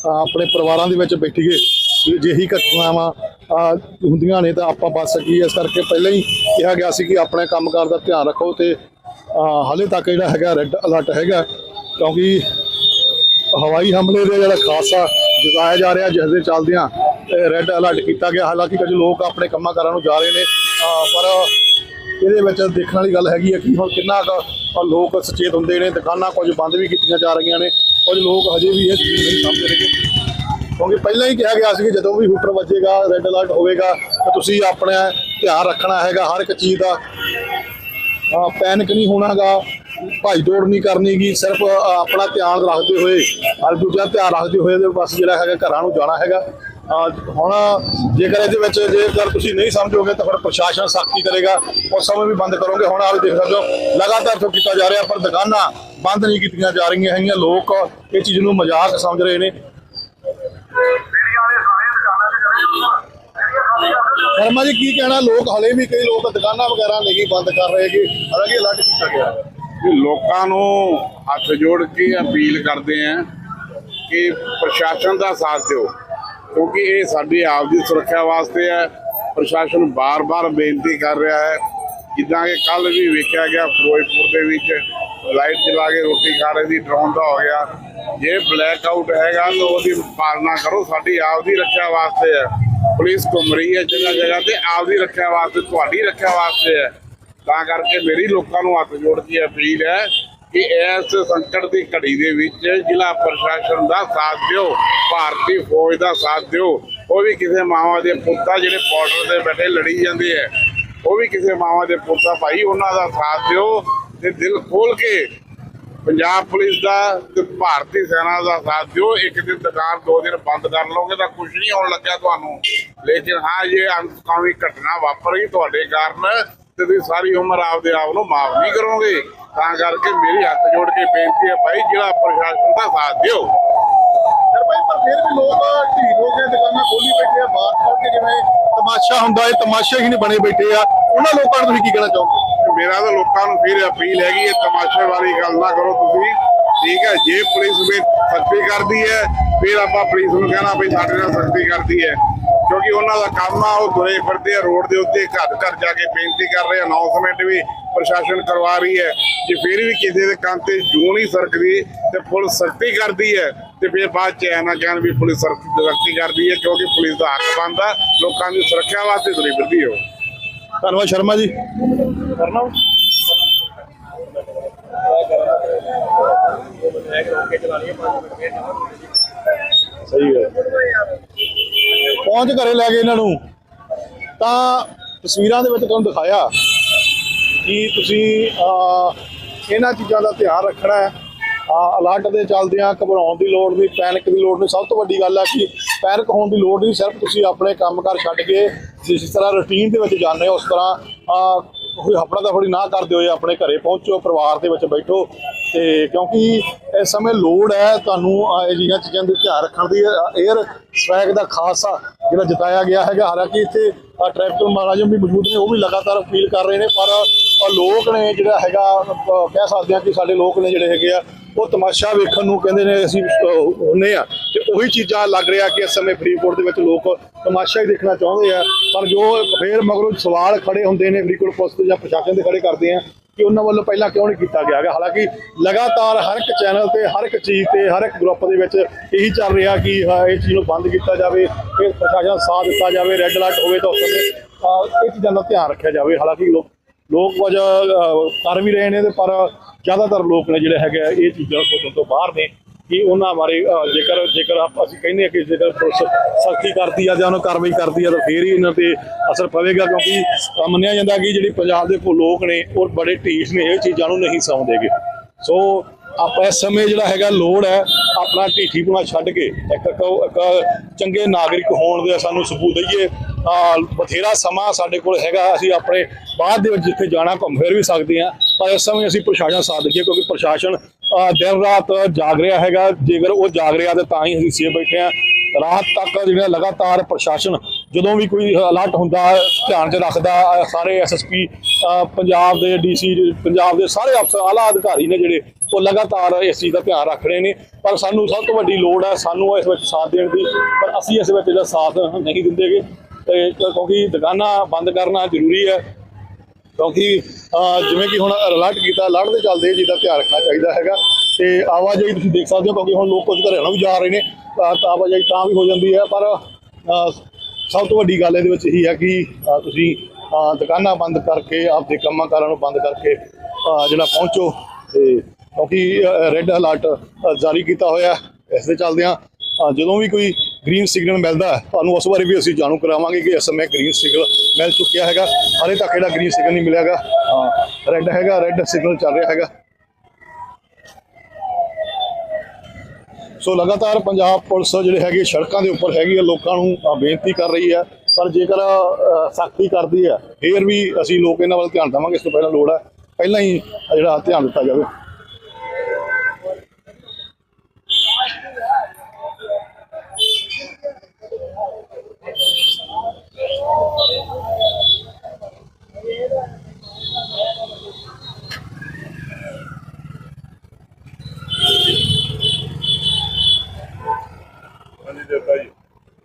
B: ਆਪਣੇ ਪਰਿਵਾਰਾਂ ਦੇ ਵਿੱਚ ਬੈਠੀਏ ਕਿ ਜਿਹੀ ਘਟਨਾਵਾਂ ਹੁੰਦੀਆਂ ਨੇ ਤਾਂ ਆਪਾਂ ਬਚ ਸਕੀਏ। ਇਸ ਕਰਕੇ ਪਹਿਲਾਂ ਹੀ ਕਿਹਾ ਗਿਆ ਸੀ ਕਿ ਆਪਣੇ ਕੰਮਕਾਰ ਦਾ ਧਿਆਨ ਰੱਖੋ ਤੇ ਹਾਲੇ ਤੱਕ ਜਿਹੜਾ ਹੈਗਾ ਰੈੱਡ ਅਲਰਟ ਹੈਗਾ, ਕਿਉਂਕਿ ਹਵਾਈ ਹਮਲੇ ਦੇ ਜਿਹੜਾ ਖਾਸਾ ਜਤਾਇਆ ਜਾ ਰਿਹਾ, ਜਿਸ ਦੇ ਚੱਲਦਿਆਂ ਰੈੱਡ ਅਲਰਟ ਕੀਤਾ ਗਿਆ। ਹਾਲਾਂਕਿ ਕੁਝ ਲੋਕ ਆਪਣੇ ਕੰਮਾਂ ਕਾਰਾਂ ਨੂੰ ਜਾ ਰਹੇ ਨੇ ਪਰ ਇਹਦੇ ਵਿੱਚ ਦੇਖਣ ਵਾਲੀ ਗੱਲ ਹੈਗੀ ਹੈ ਕਿ ਹੁਣ ਕਿੰਨਾ ਕੁ ਲੋਕ ਸੁਚੇਤ ਹੁੰਦੇ ਨੇ, ਦੁਕਾਨਾਂ ਕੁਝ ਬੰਦ ਵੀ ਕੀਤੀਆਂ ਜਾ ਰਹੀਆਂ ਨੇ, ਕੁਝ ਲੋਕ ਹਜੇ ਵੀ ਇਹ ਚੀਜ਼ ਨਹੀਂ ਸਮਝ ਰਹੇ। ਕਿਉਂਕਿ ਪਹਿਲਾਂ ਹੀ ਕਿਹਾ ਗਿਆ ਸੀ ਕਿ ਜਦੋਂ ਵੀ ਹੂਟਰ ਵੱਜੇਗਾ ਰੈੱਡ ਅਲਰਟ ਹੋਵੇਗਾ, ਤਾਂ ਤੁਸੀਂ ਆਪਣਾ ਧਿਆਨ ਰੱਖਣਾ ਹੈਗਾ, ਹਰ ਇੱਕ ਚੀਜ਼ ਦਾ, ਅਹ ਪੈਨਿਕ ਨਹੀਂ ਹੋਣਾਗਾ। ਭਾਈ ਦੌੜ ਨਹੀਂ ਕਰਨੀਗੀ ਸਿਰਫ ਆਪਣਾ ਧਿਆਨ ਰੱਖਦੇ ਹੋਏ, ਹਰ ਦੂਜਾ ਧਿਆਨ ਰੱਖਦੇ ਹੋਏ ਤੇ ਬਸ ਜਿਹੜਾ ਹੈਗਾ ਘਰਾਂ ਨੂੰ ਜਾਣਾ ਹੈਗਾ। ਹੁਣ ਜੇਕਰ ਇਹਦੇ ਵਿੱਚ, ਜੇਕਰ ਤੁਸੀਂ ਨਹੀਂ ਸਮਝੋਗੇ ਤਾਂ ਫਿਰ ਪ੍ਰਸ਼ਾਸਨ ਸਖਤੀ ਕਰੇਗਾ ਉਸ ਸਮੇਂ ਵੀ ਬੰਦ ਕਰੋਗੇ। ਹੁਣ ਆਪ ਦੇਖ ਸਕਦੇ ਹੋ, ਲਗਾਤਾਰ ਤੋਂ ਕੀਤਾ ਜਾ ਰਿਹਾ, ਪਰ ਦੁਕਾਨਾਂ ਬੰਦ ਨਹੀਂ ਕੀਤੀਆਂ ਜਾ ਰਹੀਆਂ ਹੈਗੀਆਂ। ਲੋਕ ਇਹ ਚੀਜ਼ ਨੂੰ ਮਜ਼ਾਕ ਸਮਝ ਰਹੇ ਨੇ। ਸ਼ਰਮਾ ਜੀ, ਕੀ ਕਹਿਣਾ? ਲੋਕ ਹਲੇ ਵੀ ਕਈ ਲੋਕ ਦੁਕਾਨਾਂ ਵਗੈਰਾ ਨਹੀਂ ਬੰਦ ਕਰ ਰਹੇ ਹੈਗੇ। ਹਾਲਾਂਕਿ ਅਲਰਟ ਕੀਤਾ ਗਿਆ। ਹੈ
C: ਲੋਕਾਂ ਨੂੰ ਹੱਥ ਜੋੜ ਕੇ ਅਪੀਲ ਕਰਦੇ ਆ ਕਿ ਪ੍ਰਸ਼ਾਸਨ ਦਾ ਸਾਥ ਦਿਓ, ਕਿਉਂਕਿ ਇਹ ਸਾਡੀ ਆਪ ਦੀ ਸੁਰੱਖਿਆ ਵਾਸਤੇ ਹੈ। ਪ੍ਰਸ਼ਾਸਨ ਬਾਰ-ਬਾਰ ਬੇਨਤੀ ਕਰ ਰਿਹਾ ਹੈ। ਜਿੱਦਾਂ ਕਿ ਕੱਲ ਵੀ ਵੇਖਿਆ ਗਿਆ, ਫਿਰੋਜ਼ਪੁਰ ਦੇ ਵਿੱਚ ਲਾਈਟ ਜਲਾ ਕੇ ਰੋਟੀ ਖਾ ਰਹੇ ਸੀ ਡਰਾਉਣ ਦਾ ਹੋ ਗਿਆ। ਜੇ ਬਲੈਕ ਆਊਟ ਹੈਗਾ ਤਾਂ ਉਹਦੀ ਪਾਲਣਾ ਕਰੋ, ਸਾਡੀ ਆਪ ਦੀ ਰੱਖਿਆ ਵਾਸਤੇ ਹੈ। ਪੁਲਿਸ ਘੁੰਮ ਰਹੀ ਹੈ ਜਗ੍ਹਾ ਜਗ੍ਹਾ ਤੇ ਆਪ ਦੀ ਰੱਖਿਆ ਵਾਸਤੇ, ਤੁਹਾਡੀ ਰੱਖਿਆ ਵਾਸਤੇ ਹੈ। ਤਾਂ ਕਰਕੇ ਮੇਰੀ ਲੋਕਾਂ ਨੂੰ ਹੱਥ ਜੋੜ ਕੇ ਅਪੀਲ ਹੈ ਕਿ ਇਸ ਸੰਕਟ ਦੀ ਘੜੀ ਦੇ ਵਿੱਚ ਜ਼ਿਲ੍ਹਾ ਪ੍ਰਸ਼ਾਸਨ ਦਾ ਸਾਥ ਦਿਓ, ਭਾਰਤੀ ਫੌਜ ਦਾ ਸਾਥ ਦਿਓ। ਉਹ ਵੀ ਕਿਸੇ ਮਾਵਾਂ ਦੇ ਪੁੱਤਾਂ ਜਿਹੜੇ ਬਾਰਡਰ ਤੇ ਬੈਠੇ ਲੜੀ ਜਾਂਦੇ ਹੈ ਉਹ ਵੀ ਕਿਸੇ ਮਾਵਾਂ ਦੇ ਪੁੱਤਾਂ ਭਾਈ ਉਹਨਾਂ ਦਾ ਸਾਥ ਦਿਓ ਤੇ ਦਿਲ ਖੋਲ ਕੇ ਪੰਜਾਬ ਪੁਲਿਸ ਦਾ ਤੇ ਭਾਰਤੀ ਸੈਨਾ ਦਾ ਸਾਥ ਦਿਓ। ਇੱਕ ਦਿਨ ਦੁਕਾਨ ਦੋ ਦਿਨ ਬੰਦ ਕਰ ਲਓਗੇ ਤਾਂ ਕੁਝ ਨਹੀਂ ਹੋਣ ਲੱਗਿਆ ਤੁਹਾਨੂੰ। ਲੇਕਿਨ ਹਾਂ ਇਹ ਅੰਤਕਾਮੀ ਘਟਨਾ ਵਾਪਰ ਗਈ ਤੁਹਾਡੇ ਕਾਰਨ ਤੇ ਤੁਸੀਂ ਸਾਰੀ ਉਮਰ ਆਪਦੇ ਆਪ ਨੂੰ ਮਾਫ ਨਹੀਂ ਕਰੋਗੇ। ਤਾਂ ਕਰਕੇ ਮੇਰੀ ਹੱਥ ਜੋੜ ਕੇ ਬੇਨਤੀ ਹੈ ਭਾਈ ਜਿਹੜਾ ਪ੍ਰਸ਼ਾਸਨ ਦਾ ਸਾਥ ਦਿਓ।
B: ਫਿਰ ਭਾਈ ਪਰ ਫਿਰ ਵੀ ਲੋਕ ਢੀਠ ਹੋ ਕੇ ਦੁਕਾਨਾਂ ਖੋਲੀ ਬੈਠੇ ਆ ਬਾਹਰ ਖੜ ਕੇ ਜਿਵੇਂ ਤਮਾਸ਼ਾ ਹੁੰਦਾ ਹੈ ਤਮਾਸ਼ਾ ਹੀ ਨਹੀਂ ਬਣੇ ਬੈਠੇ ਆ। ਉਹਨਾਂ ਲੋਕਾਂ ਨੂੰ ਤੁਸੀਂ ਕੀ ਕਹਿਣਾ ਚਾਹੋਗੇ?
C: ਮੇਰਾ ਤਾਂ ਲੋਕਾਂ ਨੂੰ ਫਿਰ ਅਪੀਲ ਹੈਗੀ ਹੈ ਤਮਾਸ਼ੇ ਵਾਲੀ ਗੱਲ ਨਾ ਕਰੋ ਤੁਸੀਂ। ਠੀਕ ਹੈ ਜੇ ਪੁਲਿਸ ਵੀ ਸਖਤੀ ਕਰਦੀ ਹੈ ਫਿਰ ਆਪਾਂ ਪੁਲਿਸ ਨੂੰ ਕਹਿਣਾ ਵੀ ਸਾਡੇ ਨਾਲ ਸਖਤੀ ਕਰਦੀ ਹੈ। ਕਿਉਂਕਿ ਉਹਨਾਂ ਦਾ ਕੰਮ ਆ ਉਹ ਤੁਰੇ ਫਿਰਦੇ ਆ ਰੋਡ ਦੇ ਉੱਤੇ ਘਰ ਘਰ ਜਾ ਕੇ ਬੇਨਤੀ ਕਰ ਰਹੇ ਅਨਾਉਂਸਮੈਂਟ ਵੀ ਪ੍ਰਸ਼ਾਸਨ ਕਰਵਾ ਰਹੀ ਹੈ ਜੇ ਫਿਰ ਵੀ ਕਿਸੇ ਦੇ ਕੰਨ ਤੇ ਜੂੰ ਨਹੀਂ ਸਰਕਦੀ ਤੇ ਪੁਲਿਸ ਸਖਤੀ ਕਰਦੀ ਹੈ ਤੇ ਫਿਰ ਬਾਅਦ ਚ ਐ ਨਾ ਕਹਿਣ ਵੀ ਪੁਲਿਸ ਸਖਤੀ ਕਰਦੀ ਹੈ ਕਿਉਂਕਿ ਪੁਲਿਸ ਦਾ ਹੱਕ ਬਣਦਾ ਲੋਕਾਂ ਦੀ ਸੁਰੱਖਿਆ ਵਾਸਤੇ ਤੁਰੀ ਫਿਰਦੀ ਹੈ
B: ਧੰਨਵਾਦ ਸ਼ਰਮਾ ਜੀ ਕਰਨਾ ਸਹੀ ਹੈ ਪਹੁੰਚ ਘਰੇ ਲੈ ਗਏ ਇਹਨਾਂ ਨੂੰ। ਤਾਂ ਤਸਵੀਰਾਂ ਦੇ ਵਿੱਚ ਤੁਹਾਨੂੰ ਦਿਖਾਇਆ ਕਿ ਤੁਸੀਂ ਇਹਨਾਂ ਚੀਜ਼ਾਂ ਦਾ ਧਿਆਨ ਰੱਖਣਾ ਹੈ। ਅਲਰਟ ਦੇ ਚੱਲਦਿਆਂ ਘਬਰਾਉਣ ਦੀ ਲੋੜ ਨਹੀਂ ਪੈਨਿਕ ਦੀ ਲੋੜ ਨਹੀਂ। ਸਭ ਤੋਂ ਵੱਡੀ ਗੱਲ ਹੈ ਕਿ ਪੈਨਿਕ ਹੋਣ ਦੀ ਲੋੜ ਨਹੀਂ, ਸਿਰਫ ਤੁਸੀਂ ਆਪਣੇ ਕੰਮਕਾਰ ਛੱਡ ਕੇ ਜਿਸ ਤਰ੍ਹਾਂ ਰੁਟੀਨ ਦੇ ਵਿੱਚ ਜਾਂਦੇ ਹੋ, ਉਸ ਤਰ੍ਹਾਂ ਕੋਈ ਹਫੜਾ ਦਫੜੀ ਨਾ ਕਰਦੇ ਹੋਏ ਆਪਣੇ ਘਰੇ ਪਹੁੰਚੋ, ਪਰਿਵਾਰ ਦੇ ਵਿੱਚ ਬੈਠੋ ਤੇ ਕਿਉਂਕਿ ਇਸ ਸਮੇਂ ਲੋੜ ਹੈ ਤੁਹਾਨੂੰ ਅਜਿਹੀਆਂ ਚੀਜ਼ਾਂ ਦੇ ਧਿਆਨ ਰੱਖਣ ਦੀ। 에ਅਰ ਸਵੈਗ ਦਾ ਖਾਸਾ ਜਿਹੜਾ ਜਤਾਇਆ ਗਿਆ ਹੈਗਾ, ਹਾਲਾਂਕਿ ਇੱਥੇ ਅ, ਟ੍ਰੈਫਿਕ ਮੁਲਾਜ਼ਮ ਵੀ ਮੌਜੂਦ ਨੇ ਉਹ ਵੀ ਲਗਾਤਾਰ ਅਪੀਲ ਕਰ ਰਹੇ ਨੇ ਪਰ ਲੋਕ ਨੇ ਜਿਹੜਾ ਹੈਗਾ ਕਹਿ ਸਕਦੇ ਹਾਂ ਕਿ ਸਾਡੇ ਲੋਕ ਨੇ ਜਿਹੜੇ ਹੈਗੇ ਆ ਉਹ ਤਮਾਸ਼ਾ ਵੇਖਣ ਨੂੰ ਕਹਿੰਦੇ ਨੇ ਅਸੀਂ ਅ, ਹੁੰਨੇ ਆ। ਤੇ ਉਹੀ ਚੀਜ਼ਾਂ ਲੱਗ ਰਿਹਾ ਕਿ ਇਸ ਸਮੇਂ ਫਰੀਦਕੋਟ ਦੇ ਵਿੱਚ ਲੋਕ ਤਮਾਸ਼ਾ ਹੀ ਦੇਖਣਾ ਚਾਹੁੰਦੇ ਆ। ਪਰ ਜੋ ਫੇਰ ਮਗਰੋਂ ਸਵਾਲ ਖੜੇ ਹੁੰਦੇ ਨੇ ਫਰੀਦਕੋਟ ਪੁਲਿਸ ਤੇ ਜਾਂ ਪ੍ਰਸ਼ਾਸਨ ਦੇ ਖੜੇ ਕਰਦੇ ਆ ਕਿ ਉਹਨਾਂ ਵੱਲੋਂ ਪਹਿਲਾਂ ਕਿਉਂ ਨਹੀਂ ਕੀਤਾ ਗਿਆ ਹੈਗਾ? ਹਾਲਾਂਕਿ ਲਗਾਤਾਰ ਹਰ ਇੱਕ ਚੈਨਲ ਤੇ ਹਰ ਇੱਕ ਚੀਜ਼ ਤੇ ਹਰ ਇੱਕ ਗਰੁੱਪ ਦੇ ਵਿੱਚ ਇਹੀ ਚੱਲ ਰਿਹਾ ਕਿ ਹਾਂ, ਇਹ ਚੀਜ਼ ਨੂੰ ਬੰਦ ਕੀਤਾ ਜਾਵੇ ਇਹ ਪ੍ਰਸ਼ਾਸਨ ਦਾ ਸਾਥ ਦਿੱਤਾ ਜਾਵੇ ਰੈੱਡ ਅਲਰਟ ਹੋਵੇ ਤਾਂ ਉਸ ਸਮੇਂ ਇਹ ਚੀਜ਼ਾਂ ਦਾ ਧਿਆਨ ਰੱਖਿਆ ਜਾਵੇ। ਹਾਲਾਂਕਿ ਲੋਕ ਲੋਕ ਕੁਝ ਕਰ ਵੀ ਰਹੇ ਨੇ ਤੇ ਪਰ ਜ਼ਿਆਦਾਤਰ ਲੋਕ ਨੇ ਜਿਹੜੇ ਹੈਗੇ ਆ, ਇਹ ਚੀਜ਼ਾਂ ਸੋਚਣ ਤੋਂ ਬਾਹਰ ਨੇ। ਕਿ ਉਹਨਾਂ ਬਾਰੇ ਜੇਕਰ ਜੇਕਰ ਆਪ ਅਸੀਂ ਕਹਿੰਦੇ ਆ ਕਿ ਜੇਕਰ ਪੁਲਿਸ ਸਖਤੀ ਕਰਦੀ ਆ ਜਾਂ ਉਹਨੂੰ ਕਾਰਵਾਈ ਕਰਦੀ ਆ ਤਾਂ ਫੇਰ ਹੀ ਇਹਨਾਂ ਤੇ ਅਸਰ ਪਵੇਗਾ ਕਿਉਂਕਿ ਮੰਨਿਆ ਜਾਂਦਾ ਕਿ ਜਿਹੜੀ ਪੰਜਾਬ ਦੇ ਕੋ ਲੋਕ ਨੇ ਉਹ ਬੜੇ ਢੀਠ ਨੇ, ਇਹ ਚੀਜ਼ਾਂ ਨੂੰ ਨਹੀਂ ਸਮਝਦੇਗੇ। ਸੋ, ਆਪਾਂ ਇਸ ਸਮੇਂ ਜਿਹੜਾ ਹੈਗਾ ਲੋੜ ਹੈ, ਆਪਣਾ ਢੀਠੀਪੁਣਾ ਛੱਡ ਕੇ ਇੱਕ ਇੱਕ- ਚੰਗੇ ਨਾਗਰਿਕ ਹੋਣ ਦੇ ਸਾਨੂੰ ਸਬੂਤ ਦਈਏ। ਬਥੇਰਾ ਸਮਾਂ ਸਾਡੇ ਕੋਲ ਹੈਗਾ, ਅਸੀਂ ਆਪਣੇ ਬਾਅਦ ਦੇ ਵਿੱਚ ਜਿੱਥੇ ਜਾਣਾ ਘੁੰਮ ਫਿਰ ਵੀ ਸਕਦੇ ਹਾਂ। ਪਰ ਇਸ ਸਮੇਂ ਅਸੀਂ ਪ੍ਰਸ਼ਾਸਨ ਸਾਥ ਦਈਏ ਕਿਉਂਕਿ ਪ੍ਰਸ਼ਾਸਨ ਦਿਨ ਰਾਤ ਜਾਗ ਰਿਹਾ ਹੈਗਾ। ਜੇਕਰ ਉਹ ਜਾਗ ਰਿਹਾ ਤੇ ਤਾਂ ਹੀ ਅਸੀਂ ਸੇਫ ਬੈਠੇ ਹਾਂ। ਰਾਤ ਤੱਕ ਜਿਹੜਾ ਲਗਾਤਾਰ ਪ੍ਰਸ਼ਾਸਨ ਜਦੋਂ ਵੀ ਕੋਈ ਅਲਰਟ ਹੁੰਦਾ ਧਿਆਨ 'ਚ ਰੱਖਦਾ ਅ, ਸਾਰੇ ਐਸਐਸਪੀ ਪੰਜਾਬ ਦੇ ਡੀਸੀ ਪੰਜਾਬ ਦੇ ਸਾਰੇ ਅਫਸਰ ਆਲਾ ਅਧਿਕਾਰੀ ਨੇ ਜਿਹੜੇ ਉਹ ਲਗਾਤਾਰ ਇਸ ਚੀਜ਼ ਦਾ ਧਿਆਨ ਰੱਖ ਰਹੇ ਨੇ। ਪਰ ਸਾਨੂੰ ਸਭ ਤੋਂ ਵੱਡੀ ਲੋੜ ਹੈ ਸਾਨੂੰ ਇਸ ਵਿੱਚ ਸਾਥ ਦੇਣ ਦੀ। ਪਰ ਅਸੀਂ ਇਸ ਵਿੱਚ ਇਹਦਾ ਸਾਥ ਨਹੀਂ ਦਿੰਦੇਗੇ। ਤੇ ਕਿਉਂਕਿ ਦੁਕਾਨਾਂ ਬੰਦ ਕਰਨਾ ਜ਼ਰੂਰੀ ਹੈ। ਕਿਉਂਕਿ ਜਿਵੇਂ ਕਿ ਹੁਣ ਅਲਰਟ ਕੀਤਾ ਅਲਰਟ ਦੇ ਚੱਲਦੇ ਇਹ ਧਿਆਨ ਰੱਖਣਾ ਚਾਹੀਦਾ ਹੈਗਾ। ਤੇ ਆਵਾਜਾਈ ਤੁਸੀਂ ਦੇਖ ਸਕਦੇ ਹੋ, ਕਿਉਂਕਿ ਹੁਣ ਲੋਕ ਕੁਝ ਘਰਾਂ ਨੂੰ ਵੀ ਜਾ ਰਹੇ ਨੇ, ਤਾਂ ਆਵਾਜਾਈ ਤਾਂ ਵੀ ਹੋ ਜਾਂਦੀ ਹੈ, ਪਰ ਸਭ ਤੋਂ ਵੱਡੀ ਗੱਲ ਇਹਦੇ ਵਿੱਚ ਇਹੀ ਹੈ ਕਿ ਤੁਸੀਂ ਦੁਕਾਨਾਂ ਬੰਦ ਕਰਕੇ, ਆਪਦੇ ਕੰਮਾਂ ਕਾਰਾਂ ਨੂੰ ਬੰਦ ਕਰਕੇ ਜਿਹੜਾ ਪਹੁੰਚੋ। ਤੇ ਕਿਉਂਕਿ ਰੈੱਡ ਅਲਰਟ ਜਾਰੀ ਕੀਤਾ ਹੋਇਆ ਇਸ ਦੇ ਚੱਲਦਿਆਂ ਜਦੋਂ ਵੀ ਕੋਈ ਗ੍ਰੀਨ ਸਿਗਨਲ ਮਿਲਦਾ ਤੁਹਾਨੂੰ ਉਸ ਬਾਰੇ ਵੀ ਅਸੀਂ ਜਾਣੂ ਕਰਾਵਾਂਗੇ ਕਿ ਇਸ ਸਮੇਂ ਗ੍ਰੀਨ ਸਿਗਨਲ ਮਿਲ ਚੁੱਕਿਆ ਹੈਗਾ। ਹਾਲੇ ਤੱਕ ਜਿਹੜਾ ਗ੍ਰੀਨ ਸਿਗਨਲ ਨਹੀਂ ਮਿਲਿਆਗਾ ਹਾਂ ਰੈੱਡ ਹੈਗਾ ਰੈੱਡ ਸਿਗਨਲ ਚੱਲ ਰਿਹਾ ਹੈਗਾ। ਸੋ ਲਗਾਤਾਰ ਪੰਜਾਬ ਪੁਲਿਸ ਜਿਹੜੇ ਹੈਗੇ ਸੜਕਾਂ ਦੇ ਉੱਪਰ ਹੈਗੀ ਆ, ਲੋਕਾਂ ਨੂੰ ਬੇਨਤੀ ਕਰ ਰਹੀ ਹੈ। ਪਰ ਜੇਕਰ ਸਖਤੀ ਕਰਦੀ ਹੈ, ਫੇਰ ਵੀ ਅਸੀਂ ਲੋਕ ਇਹਨਾਂ ਵੱਲ ਧਿਆਨ ਦੇਵਾਂਗੇ। ਇਸ ਤੋਂ ਪਹਿਲਾਂ ਲੋੜ ਹੈ, ਪਹਿਲਾਂ ਹੀ ਜਿਹੜਾ ਧਿਆਨ ਦਿੱਤਾ ਜਾਵੇ।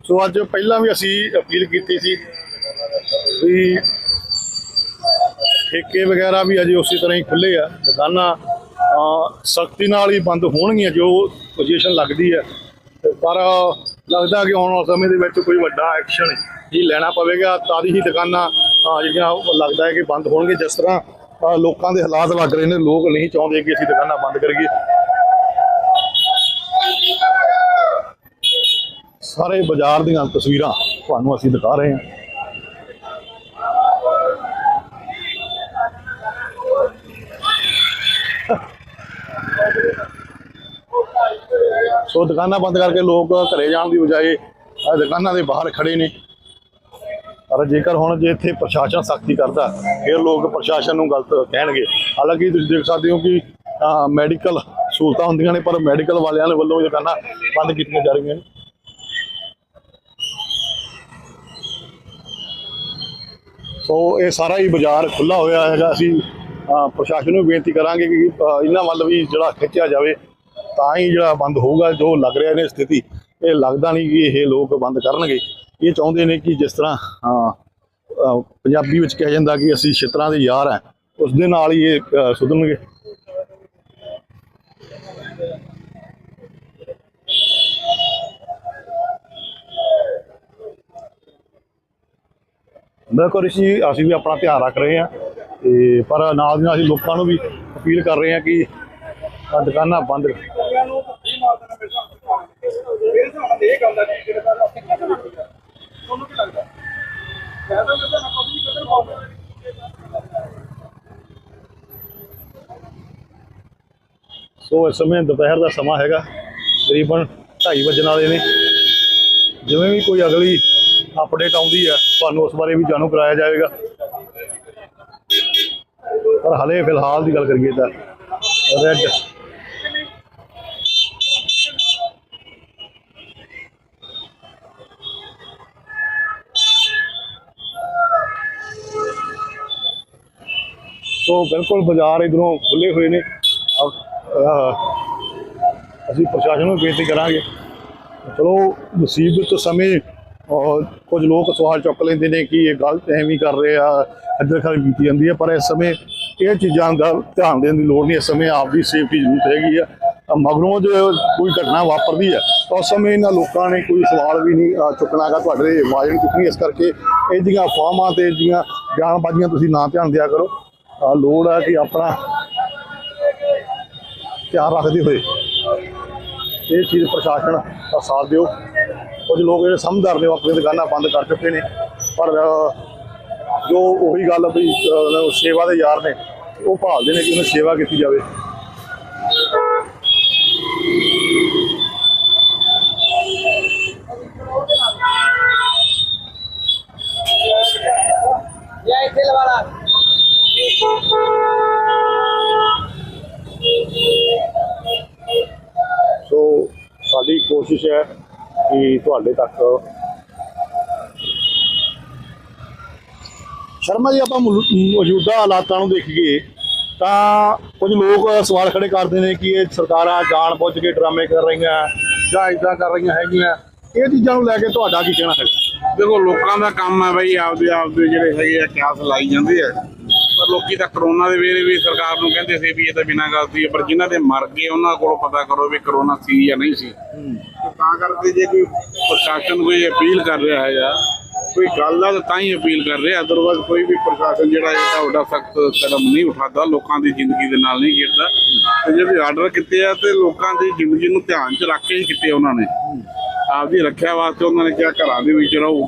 B: ਸੋ ਅੱਜ ਪਹਿਲਾਂ ਵੀ ਅਸੀਂ ਅਪੀਲ ਕੀਤੀ ਸੀ ਵੀ ਠੇਕੇ ਵਗੈਰਾ ਵੀ ਅਜੇ ਉਸੇ ਤਰ੍ਹਾਂ ਹੀ ਖੁੱਲੇ ਆ, ਦੁਕਾਨਾਂ ਸਖਤੀ ਨਾਲ ਹੀ ਬੰਦ ਹੋਣਗੀਆਂ, ਜੋ ਪੋਜੀਸ਼ਨ ਲੱਗਦੀ ਹੈ ਪਰ ਲੱਗਦਾ ਕਿ ਆਉਣ ਵਾਲੇ ਸਮੇਂ ਦੇ ਵਿੱਚ ਕੋਈ ਵੱਡਾ ਐਕਸ਼ਨ ਹੀ ਲੈਣਾ ਪਵੇਗਾ, ਤਾਂ ਹੀ ਦੁਕਾਨਾਂ ਜਿਹੜੀਆਂ ਲੱਗਦਾ ਹੈ ਕਿ ਬੰਦ ਹੋਣਗੇ। ਜਿਸ ਤਰ੍ਹਾਂ ਲੋਕਾਂ ਦੇ ਹਾਲਾਤ ਲੱਗ ਰਹੇ ਨੇ, ਲੋਕ ਨਹੀਂ ਚਾਹੁੰਦੇ ਕਿ ਅਸੀਂ ਦੁਕਾਨਾਂ ਬੰਦ ਕਰੀਏ। ਸਾਰੇ ਬਾਜ਼ਾਰ ਦੀਆਂ ਤਸਵੀਰਾਂ ਤੁਹਾਨੂੰ ਅਸੀਂ ਦਿਖਾ ਰਹੇ ਹਾਂ। ਸੋ ਦੁਕਾਨਾਂ ਬੰਦ ਕਰਕੇ ਲੋਕ ਘਰੇ ਜਾਣ ਦੀ ਬਜਾਏ ਦੁਕਾਨਾਂ ਦੇ ਬਾਹਰ ਖੜੇ ਨੇ। ਪਰ ਜੇਕਰ ਹੁਣ ਜੇ ਇੱਥੇ ਪ੍ਰਸ਼ਾਸਨ ਸਖਤੀ ਕਰਦਾ, ਫਿਰ ਲੋਕ ਪ੍ਰਸ਼ਾਸਨ ਨੂੰ ਗਲਤ ਕਹਿਣਗੇ। ਹਾਲਾਂਕਿ ਤੁਸੀਂ ਦੇਖ ਸਕਦੇ ਹੋ ਕਿ ਮੈਡੀਕਲ ਸਹੂਲਤਾਂ ਹੁੰਦੀਆਂ ਨੇ, ਪਰ ਮੈਡੀਕਲ ਵਾਲਿਆਂ ਦੇ ਵੱਲੋਂ ਦੁਕਾਨਾਂ ਬੰਦ ਕੀਤੀਆਂ ਜਾ ਰਹੀਆਂ ਨੇ। ਸੋ ਇਹ ਸਾਰਾ ਹੀ ਬਾਜ਼ਾਰ ਖੁੱਲਾ ਹੋਇਆ ਹੈਗਾ। ਅਸੀਂ ਪ੍ਰਸ਼ਾਸਨ ਨੂੰ ਬੇਨਤੀ ਕਰਾਂਗੇ ਕਿ ਇਹਨਾਂ ਵੱਲ ਵੀ ਜਿਹੜਾ ਖਿੱਚਿਆ ਜਾਵੇ ਤਾਂ ਹੀ ਜਿਹੜਾ ਬੰਦ ਹੋਊਗਾ ਜੋ ਲੱਗ ਰਿਹਾ ਨੇ ਸਥਿਤੀ ਇਹ ਲੱਗਦਾ ਨਹੀਂ ਕਿ ਇਹ ਲੋਕ ਬੰਦ ਕਰਨਗੇ। ਇਹ ਚਾਹੁੰਦੇ ਨੇ ਕਿ ਜਿਸ ਤਰ੍ਹਾਂ ਪੰਜਾਬੀ ਵਿੱਚ ਕਿਹਾ ਜਾਂਦਾ ਕਿ ਅਸੀਂ ਛਿੱਤਰਾਂ ਦੇ ਯਾਰ ਆ ਉਸ ਦੇ ਨਾਲ ਹੀ ਇਹ ਅਹ, ਸੁਧਰਨਗੇ। ਬਿਲਕੁਲ ਅਸੀਂ ਅਸੀਂ ਵੀ ਆਪਣਾ ਧਿਆਨ ਰੱਖ ਰਹੇ ਹਾਂ ਤੇ ਪਰ ਨਾਲ ਦੀ ਨਾਲ ਅਸੀਂ ਲੋਕਾਂ ਨੂੰ ਵੀ ਅਪੀਲ ਕਰ ਰਹੇ ਹਾਂ ਕਿ ਦੁਕਾਨਾਂ ਬੰਦ ਸੋ ਇਸ ਸਮੇਂ ਦੁਪਹਿਰ ਦਾ ਸਮਾਂ ਹੈਗਾ, ਤਕਰੀਬਨ 2:30 ਵਜਣ ਵਾਲੇ ਨੇ। ਜਿਵੇਂ ਵੀ ਕੋਈ ਅਗਲੀ ਅਪਡੇਟ ਆਉਂਦੀ ਹੈ, ਤੁਹਾਨੂੰ ਉਸ ਬਾਰੇ ਵੀ ਜਾਣੂ ਕਰਾਇਆ ਜਾਵੇਗਾ। ਪਰ ਹਲੇ ਫਿਲਹਾਲ ਦੀ ਗੱਲ ਕਰੀਏ ਤਾਂ ਰੈੱਡ ਸੋ ਬਿਲਕੁਲ ਬਾਜ਼ਾਰ ਇਧਰੋਂ ਖੁੱਲੇ ਹੋਏ ਨੇ। ਅਸੀਂ ਪ੍ਰਸ਼ਾਸਨ ਨੂੰ ਬੇਨਤੀ ਕਰਾਂਗੇ। ਚਲੋ, ਮੁਸੀਬਤ ਸਮੇਂ ਔਰ ਕੁਝ ਲੋਕ ਸਵਾਲ ਚੁੱਕ ਲੈਂਦੇ ਨੇ ਕਿ ਇਹ ਗਲਤ ਐਵੇਂ ਕਰ ਰਹੇ ਆ ਇੱਧਰ ਖਾਲੀ ਕੀਤੀ ਜਾਂਦੀ ਹੈ ਪਰ ਇਸ ਸਮੇਂ ਇਹ ਚੀਜ਼ਾਂ ਦਾ ਧਿਆਨ ਦੇਣ ਦੀ ਲੋੜ ਨਹੀਂ ਇਸ ਸਮੇਂ ਆਪਦੀ ਸੇਫਟੀ ਜ਼ਰੂਰਤ ਹੈਗੀ ਆ। ਮਗਰੋਂ ਜੇ ਕੋਈ ਘਟਨਾ ਵਾਪਰਦੀ ਹੈ ਤਾਂ ਉਸ ਸਮੇਂ ਇਹਨਾਂ ਲੋਕਾਂ ਨੇ ਕੋਈ ਸਵਾਲ ਵੀ ਨਹੀਂ ਅਹ, ਚੁੱਕਣਾਗਾ ਤੁਹਾਡੇ ਆਵਾਜ਼ ਨਹੀਂ ਚੁੱਕਣੀ ਇਸ ਕਰਕੇ ਇਹ ਜਿਹੀਆਂ ਅਫਵਾਹਾਂ ਤੇ ਇਹ ਜਿਹੀਆਂ ਤੁਸੀਂ ਨਾ ਧਿਆਨ ਦਿਆ ਕਰੋ। ਲੋੜ ਹੈ ਕਿ ਆਪਣਾ ਧਿਆਨ ਰੱਖਦੇ ਹੋਏ ਇਹ ਚੀਜ਼ ਪ੍ਰਸ਼ਾਸਨ ਦਾ ਸਾਥ ਦਿਓ। ਕੁਝ ਲੋਕ ਜਿਹੜੇ ਸਮਝਦਾਰ ਨੇ, ਉਹ ਆਪਣੀਆਂ ਦੁਕਾਨਾਂ ਬੰਦ ਕਰ ਚੁੱਕੇ ਨੇ। ਪਰ ਜੋ ਉਹੀ ਗੱਲ ਵੀ ਸੇਵਾ ਦੇ ਯਾਰ ਨੇ, ਉਹ ਭਾਲਦੇ ਨੇ ਕਿ ਉਹਨਾਂ ਸੇਵਾ ਕੀਤੀ ਜਾਵੇ।
D: Ya este le
B: ਸੋ, ਸਾਡੀ ਕੋਸ਼ਿਸ਼ ਹੈ ਕਿ ਤੁਹਾਡੇ ਤੱਕ। ਸ਼ਰਮਾ ਜੀ ਆਪਾਂ ਮੌਜੂਦਾ ਹਾਲਾਤਾਂ ਨੂੰ ਦੇਖੀਏ ਤਾਂ ਕੁਝ ਲੋਕ ਸਵਾਲ ਖੜੇ ਕਰਦੇ ਨੇ ਕਿ ਇਹ ਸਰਕਾਰਾਂ ਜਾਣ ਬੁੱਝ ਕੇ ਡਰਾਮੇ ਕਰ ਰਹੀਆਂ ਜਾਂ ਇਦਾਂ ਕਰ ਰਹੀਆਂ ਹੈਗੀਆਂ। ਇਹ ਚੀਜ਼ਾਂ ਨੂੰ ਲੈ ਕੇ ਤੁਹਾਡਾ ਕੀ ਕਹਿਣਾ ਹੈ?
C: ਦੇਖੋ ਲੋਕਾਂ ਦਾ ਕੰਮ ਹੈ ਬਈ ਆਪਦੇ ਆਪਦੇ ਜਿਹੜੇ ਹੈਗੇ ਆ ਕਿਆਸ ਲਾਈ ਜਾਂਦੇ ਆ। ਪਰ ਲੋਕੀ ਤਾਂ ਕਰੋਨਾ ਦੇ ਵੇਲੇ ਵੀ ਸਰਕਾਰ ਨੂੰ ਕਹਿੰਦੇ ਸੀ ਵੀ ਇਹ ਤਾਂ ਬਿਨਾਂ ਗਲਤੀ ਹੈ ਪਰ ਜਿਨ੍ਹਾਂ ਦੇ ਮਰ ਗਏ ਉਹਨਾਂ ਕੋਲੋਂ ਪਤਾ ਕਰੋ ਵੀ ਕਰੋਨਾ ਸੀ ਜਾਂ ਨਹੀਂ ਸੀ। ਤਾਂ ਕਰਕੇ ਜੇ ਕੋਈ ਪ੍ਰਸ਼ਾਸਨ ਕੋਈ ਅਪੀਲ ਕਰ ਰਿਹਾ ਹੈਗਾ ਕੋਈ ਗੱਲ ਆ ਤਾਂ ਹੀ ਅਪੀਲ ਕਰ ਰਿਹਾ ਅਦਰਵਾਇਜ਼ ਕੋਈ ਵੀ ਪ੍ਰਸ਼ਾਸਨ ਜਿਹੜਾ ਇਹਦਾ ਵੱਡਾ ਸਖਤ ਕਦਮ ਨਹੀਂ ਉਠਾਦਾ ਲੋਕਾਂ ਦੀ ਜ਼ਿੰਦਗੀ ਦੇ ਨਾਲ ਨਹੀਂ ਖੇਡਦਾ। ਤੇ ਵੀ ਆਰਡਰ ਕੀਤੇ ਆ ਤੇ ਲੋਕਾਂ ਦੀ ਜ਼ਿੰਦਗੀ ਨੂੰ ਧਿਆਨ 'ਚ ਰੱਖ ਕੇ ਹੀ ਕੀਤੇ ਉਹਨਾਂ ਨੇ। ਆਪਦੀ ਰੱਖਿਆ ਵਾਸਤੇ ਉਹਨਾਂ ਨੇ ਕਿਹਾ ਘਰਾਂ ਦੇ ਵਿੱਚ ਰਹੋ।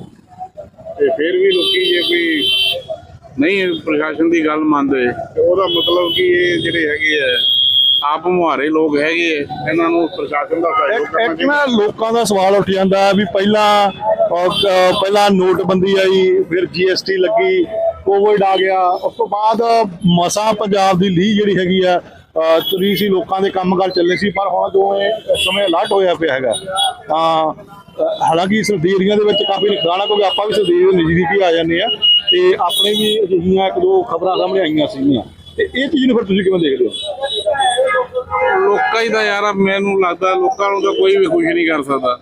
C: ਤੇ ਫਿਰ ਵੀ ਲੋਕੀ ਜੇ ਕੋਈ ਨਹੀਂ ਪ੍ਰਸ਼ਾਸਨ ਦੀ ਗੱਲ ਮੰਨਦੇ, ਤੇ ਉਹਦਾ ਮਤਲਬ ਕਿ ਇਹ ਜਿਹੜੇ ਹੈਗੇ ਆ ਆਪ ਮੁਹਾਰੇ ਲੋਕ ਹੈਗੇ ਇਹਨਾਂ ਨੂੰ ਪ੍ਰਸ਼ਾਸਨ ਦਾ ਸਹਿਯੋਗ ਕਰਨਾ ਚਾਹੀਦਾ।
B: ਨਾ ਲੋਕਾਂ ਦਾ ਸਵਾਲ ਉੱਠ ਜਾਂਦਾ ਵੀ ਪਹਿਲਾਂ ਪਹਿਲਾਂ ਨੋਟਬੰਦੀ ਆਈ ਫਿਰ ਜੀਐਸਟੀ ਲੱਗੀ ਕੋਵਿਡ ਆ ਗਿਆ ਉਸ ਤੋਂ ਬਾਅਦ ਮਸਾਂ ਪੰਜਾਬ ਦੀ ਲੀਹ ਜਿਹੜੀ ਹੈਗੀ ਆ ਤੁਰੀ ਸੀ ਲੋਕਾਂ ਦੇ ਕੰਮਕਾਰ ਚੱਲੇ ਸੀ ਪਰ ਹੁਣ ਇਸ ਸਮੇਂ ਅਲਰਟ ਹੋਇਆ ਪਿਆ ਹੈਗਾ। ਤਾਂ ਹਾਲਾਂਕਿ ਸਰਦੀ ਏਰੀਆ ਦੇ ਵਿੱਚ ਕਾਫੀ ਨੁਕਸਾਨ ਆ ਕਿਉਂਕਿ ਆਪਾਂ ਵੀ ਸਰਦੀ ਦੇ ਨਜ਼ਦੀਕ ਆ ਜਾਂਦੇ ਆ ਤੇ ਆਪਣੇ ਵੀ ਅਜਿਹੀਆਂ ਇੱਕ ਦੋ ਖਬਰਾਂ ਸਾਹਮਣੇ ਆਈਆਂ ਸੀਗੀਆਂ। ਤੇ ਇਹ ਚੀਜ਼ ਨੂੰ ਫਿਰ ਤੁਸੀਂ ਕਿਵੇਂ ਦੇਖਦੇ ਹੋ?
C: ਲੋਕਾਂ ਹੀ ਦਾ ਯਾਰ ਮੈਨੂੰ ਲੱਗਦਾ ਲੋਕਾਂ ਨੂੰ ਤਾਂ ਕੋਈ ਵੀ ਖੁਸ਼ ਨਹੀਂ ਕਰ ਸਕਦਾ।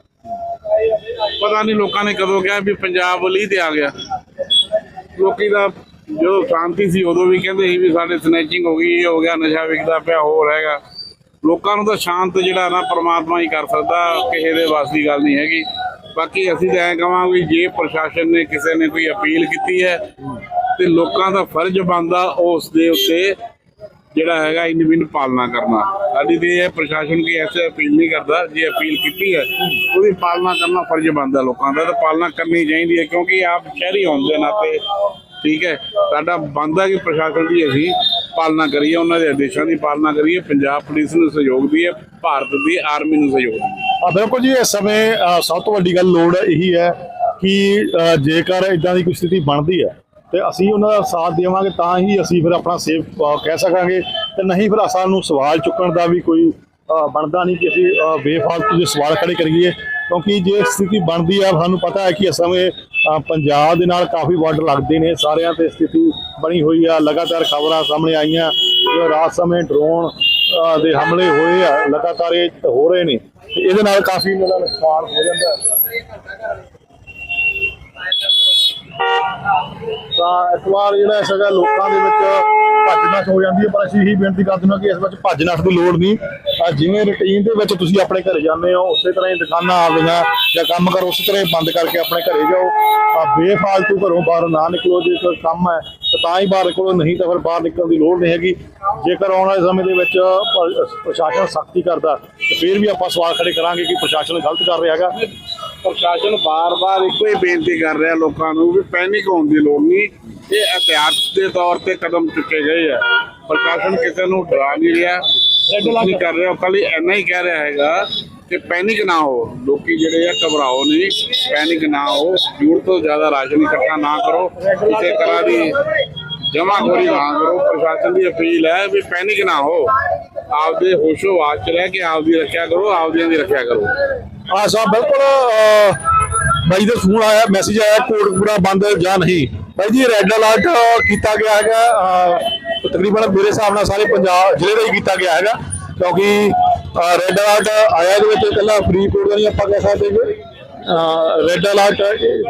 C: ਪਤਾ ਨਹੀਂ ਲੋਕਾਂ ਨੇ ਕਦੋਂ ਕਿਹਾ ਵੀ ਪੰਜਾਬ ਲੀਹ ਤੇ ਆ ਗਿਆ। ਲੋਕੀ ਦਾ ਜਦੋਂ ਸ਼ਾਂਤੀ ਸੀ ਉਦੋਂ ਵੀ ਕਹਿੰਦੇ ਸੀ ਵੀ ਸਾਡੇ ਸਨੈਚਿੰਗ ਹੋ ਗਈ, ਇਹ ਹੋ ਗਿਆ, ਨਸ਼ਾ ਵਿਕਦਾ ਪਿਆ, ਹੋਰ ਹੈਗਾ। ਲੋਕਾਂ ਨੂੰ ਤਾਂ ਸ਼ਾਂਤ ਜਿਹੜਾ ਨਾ ਪ੍ਰਮਾਤਮਾ ਹੀ ਕਰ ਸਕਦਾ, ਕਿਸੇ ਦੇ ਵੱਸ ਦੀ ਗੱਲ ਨਹੀਂ ਹੈਗੀ। ਬਾਕੀ ਅਸੀਂ ਤਾਂ ਐਂ ਕਹਾਂਗੇ ਜੇ ਪ੍ਰਸ਼ਾਸਨ ਨੇ ਕਿਸੇ ਨੇ ਕੋਈ ਅਪੀਲ ਕੀਤੀ ਹੈ ਤੇ ਲੋਕਾਂ ਦਾ ਫਰਜ਼ ਬਣਦਾ ਉਸ ਦੇ ਉੱਤੇ ਜਿਹੜਾ ਹੈਗਾ ਇਨਵਿਨ ਪਾਲਣਾ ਕਰਨਾ। ਸਾਡੀ ਤੇ ਇਹ ਪ੍ਰਸ਼ਾਸਨ ਕੀ ਐਸੇ ਅਪੀਲ ਨਹੀਂ ਕਰਦਾ, ਜੇ ਅਪੀਲ ਕੀਤੀ ਹੈ, ਉਹਦੀ ਪਾਲਣਾ ਕਰਨਾ ਫਰਜ਼ ਬਣਦਾ ਲੋਕਾਂ ਦਾ, ਤੇ ਪਾਲਣਾ ਕਰਨੀ ਚਾਹੀਦੀ ਹੈ, ਕਿਉਂਕਿ ਆਪ ਸ਼ਹਿਰੀ ਹੋਣ ਦੇ ਨਾਤੇ, ਠੀਕ ਹੈ, ਸਾਡਾ ਬਣਦਾ ਕਿ ਪ੍ਰਸ਼ਾਸਨ ਦੀ ਅਸੀਂ ਪਾਲਣਾ ਕਰੀਏ, ਉਹਨਾਂ ਦੇ ਆਦੇਸ਼ਾਂ ਦੀ ਪਾਲਣਾ ਕਰੀਏ, ਪੰਜਾਬ ਪੁਲਿਸ ਨੂੰ ਸਹਿਯੋਗ ਦਈਏ ਭਾਰਤ ਦੀ ਆਰਮੀ ਨੂੰ ਸਹਿਯੋਗ ਦਈਏ
B: ਬਿਲਕੁਲ ਜੀ, ਇਸ ਸਮੇਂ ਸਭ ਤੋਂ ਵੱਡੀ ਗੱਲ ਲੋੜ ਇਹੀ ਹੈ ਕਿ ਜੇਕਰ ਇਦਾਂ ਦੀ ਕੋਈ ਸਥਿਤੀ ਬਣਦੀ ਹੈ ਤੇ ਅਸੀਂ ਉਹਨਾਂ ਦਾ ਸਾਥ ਦੇਵਾਂਗੇ ਤਾਂ ਹੀ ਅਸੀਂ ਫਿਰ ਆਪਣਾ ਸੇਫ ਕਹਿ ਸਕਾਂਗੇ। ਤੇ ਨਹੀਂ ਫਿਰ ਸਾਨੂੰ ਸਵਾਲ ਚੁੱਕਣ ਦਾ ਵੀ ਕੋਈ ਬਣਦਾ ਨਹੀਂ ਕਿ ਅਸੀਂ ਬੇਫਾਲਤੂ ਦੇ ਸਵਾਲ ਖੜੇ ਕਰੀਏ। ਕਿਉਂਕਿ ਜੇ ਸਥਿਤੀ ਬਣਦੀ ਆ, ਸਾਨੂੰ ਪਤਾ ਹੈ ਕਿ ਇਸ ਸਮੇਂ ਪੰਜਾਬ ਦੇ ਨਾਲ ਕਾਫੀ ਬਾਰਡਰ ਲੱਗਦੇ ਨੇ ਸਾਰਿਆਂ ਤੇ ਸਥਿਤੀ ਬਣੀ ਹੋਈ ਆ। ਲਗਾਤਾਰ ਖਬਰਾਂ ਸਾਹਮਣੇ ਆਈਆਂ, ਜੋ ਰਾਤ ਸਮੇਂ ਡਰੋਨ ਦੇ ਹਮਲੇ ਹੋਏ ਆ, ਲਗਾਤਾਰ ਇਹ ਹੋ ਰਹੇ ਨੇ। ਤੇ ਇਹਦੇ ਨਾਲ ਕਾਫੀ ਇਹਨਾਂ ਦਾ ਨੁਕਸਾਨ ਹੋ ਜਾਂਦਾ। ਤਾਂ ਇਸ ਵਾਰ ਜਿਹੜਾ ਹੈਗਾ ਲੋਕਾਂ ਦੇ ਵਿੱਚ ਭੱਜ ਨੱਠ ਹੋ ਜਾਂਦੀ ਹੈ, ਪਰ ਅਸੀਂ ਇਹੀ ਬੇਨਤੀ ਕਰਦੇ ਹਾਂ ਕਿ ਇਸ ਵਿੱਚ ਭੱਜ ਨੱਠ ਦੀ ਲੋੜ ਨਹੀਂ। ਜਿਵੇਂ ਰੁਟੀਨ ਦੇ ਵਿੱਚ ਤੁਸੀਂ ਆਪਣੇ ਘਰੇ ਜਾਂਦੇ ਹੋ, ਉਸੇ ਤਰ੍ਹਾਂ ਹੀ ਦੁਕਾਨਾਂ ਆਪਦੀਆਂ ਜਾਂ ਕੰਮ ਕਰ, ਉਸੇ ਤਰ੍ਹਾਂ ਹੀ ਬੰਦ ਕਰਕੇ ਆਪਣੇ ਘਰੇ ਜਾਓ। ਆ ਬੇਫਾਲਤੂ ਘਰੋਂ ਬਾਹਰ ਨਾ ਨਿਕਲੋ, ਜੇ ਕੋਈ ਕੰਮ ਹੈ, ਤਾਂ ਹੀ ਬਾਹਰ ਨਿਕਲੋ, ਨਹੀਂ ਤਾਂ ਫਿਰ ਬਾਹਰ ਨਿਕਲਣ ਦੀ ਲੋੜ ਨਹੀਂ ਹੈਗੀ। ਜੇਕਰ ਆਉਣ ਵਾਲੇ ਸਮੇਂ ਦੇ ਵਿੱਚ ਪ੍ਰਸ਼ਾਸਨ ਸਖਤੀ ਕਰਦਾ, ਤੇ ਫਿਰ ਵੀ ਆਪਾਂ ਸਵਾਲ ਖੜੇ ਕਰਾਂਗੇ ਕਿ ਪ੍ਰਸ਼ਾਸਨ ਗਲਤ ਕਰ ਰਿਹਾ ਹੈਗਾ।
C: ਪ੍ਰਸ਼ਾਸਨ ਬਾਰ-ਬਾਰ ਇੱਕੋ ਹੀ ਬੇਨਤੀ ਕਰ ਰਿਹਾ ਲੋਕਾਂ ਨੂੰ ਵੀ ਪੈਨਿਕ ਹੋਣ ਦੀ ਲੋੜ ਨਹੀਂ। ਇਹ ਇhtiyਾਤ ਦੇ ਤੌਰ ਤੇ ਕਦਮ ਚੁੱਕੇ ਗਏ ਆ। ਪ੍ਰਸ਼ਾਸਨ ਕਿਸੇ ਨੂੰ ਡਰਾ ਨਹੀਂ ਰਿਹਾ ਨਹੀਂ ਕਰ ਰਿਹਾ। ਖਾਲੀ ਇੰਨਾ ਹੀ ਕਹਿ ਰਿਹਾ ਹੈਗਾ ਕਿ ਪੈਨਿਕ ਨਾ ਹੋ। ਲੋਕੀ ਜਿਹੜੇ ਆ ਘਬਰਾਓ ਨਹੀਂ ਪੈਨਿਕ ਨਾ ਹੋ। ਜ਼ਰੂਰਤ ਤੋਂ ਜ਼ਿਆਦਾ ਰਾਸ਼ਨ ਇਕੱਠਾ ਨਾ ਕਰੋ। ਕਿਸੇ ਤਰ੍ਹਾਂ ਦੀ ਜਮਾਖੋਰੀ ਨਾ ਕਰੋ ਪ੍ਰਸ਼ਾਸਨ ਦੀ ਅਪੀਲ ਹੈ ਵੀ ਪੈਨਿਕ ਨਾ ਹੋ। ਆਪਦੇ ਹੋਸ਼ੋ ਵਾਚ ਚ ਰਹਿ ਕੇ ਆਪਦੀ ਰੱਖਿਆ ਕਰੋ ਆਪਦੀਆਂ ਦੀ ਰੱਖਿਆ ਕਰੋ।
B: ਹਾਂ ਸਾਹਿਬ ਬਿਲਕੁਲ ਬਾਈ ਦਾ ਫੋਨ ਆਇਆ ਮੈਸੇਜ ਆਇਆ ਕੋਟਕਪੂਰਾ ਬੰਦ ਜਾਂ ਨਹੀਂ। ਬਾਈ ਜੀ ਰੈੱਡ ਅਲਰਟ ਕੀਤਾ ਗਿਆ ਹੈਗਾ ਤਕਰੀਬਨ ਮੇਰੇ ਹਿਸਾਬ ਨਾਲ ਸਾਰੇ ਪੰਜਾਬ ਜ਼ਿਲ੍ਹੇ ਦਾ ਹੀ ਕੀਤਾ ਗਿਆ ਹੈਗਾ ਕਿਉਂਕਿ ਰੈੱਡ ਅਲਰਟ ਆਇਆ ਦੇ ਵਿੱਚ ਇਕੱਲਾ ਫਰੀਦਕੋਟ ਦਾ ਨਹੀਂ ਆਪਾਂ ਕਹਿ ਸਕਦੇ। ਕਿ ਰੈੱਡ ਅਲਰਟ